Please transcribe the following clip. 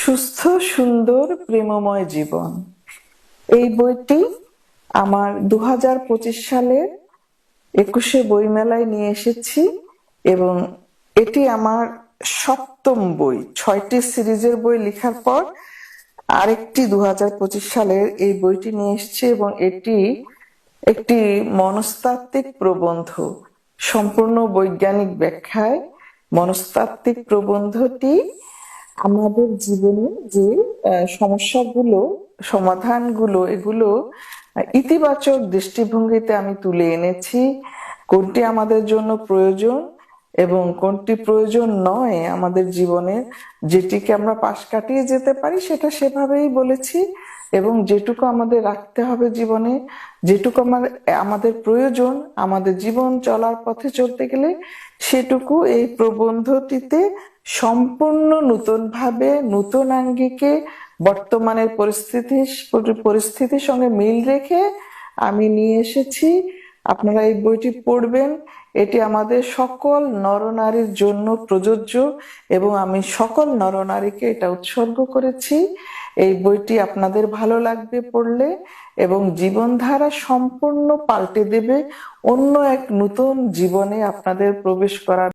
সুস্থ, সুন্দর, প্রেমময় জীবন। এই বইটি আমার দু হাজার পঁচিশ সালের একুশে বইমেলায় নিয়ে এসেছি এবং এটি আমার সপ্তম বই। ছয়টি সিরিজের বই লেখার পর আরেকটি দু হাজার পঁচিশ সালের এই বইটি নিয়ে এসেছি এবং এটি একটি মনস্তাত্ত্বিক প্রবন্ধ, সম্পূর্ণ বৈজ্ঞানিক ব্যাখ্যায় মনস্তাত্ত্বিক প্রবন্ধটি আমাদের জীবনে যে সমস্যাগুলো, সমাধানগুলো, এগুলো ইতিবাচক দৃষ্টিভঙ্গিতে আমি তুলে এনেছি। কোনটি আমাদের জন্য প্রয়োজন? এবং কোনটি প্রয়োজন নয় আমাদের জীবনে, যেটিকে আমরা পাশ কাটিয়ে যেতে পারি সেটা সেভাবেই বলেছি। এবং যেটুকু আমাদের রাখতে হবে জীবনে, যেটুকু আমাদের আমাদের প্রয়োজন আমাদের জীবন চলার পথে চলতে গেলে, সেটুকু এই প্রবন্ধটিতে সম্পূর্ণ নতুন ভাবে নতুন আঙ্গিকে বর্তমানের পরিস্থিতি, পরিস্থিতির সঙ্গে মিল রেখে আমি নিয়ে এসেছি। আপনারা এই বইটি পড়বেন। এটি আমাদের সকল নরনারীর জন্য প্রযোজ্য এবং আমি সকল নরনারীকে এটা উৎসর্গ করেছি। এই বইটি আপনাদের ভালো লাগবে পড়লে এবং জীবনধারা সম্পূর্ণ পাল্টে দেবে অন্য এক নতুন জীবনে আপনাদের প্রবেশ করার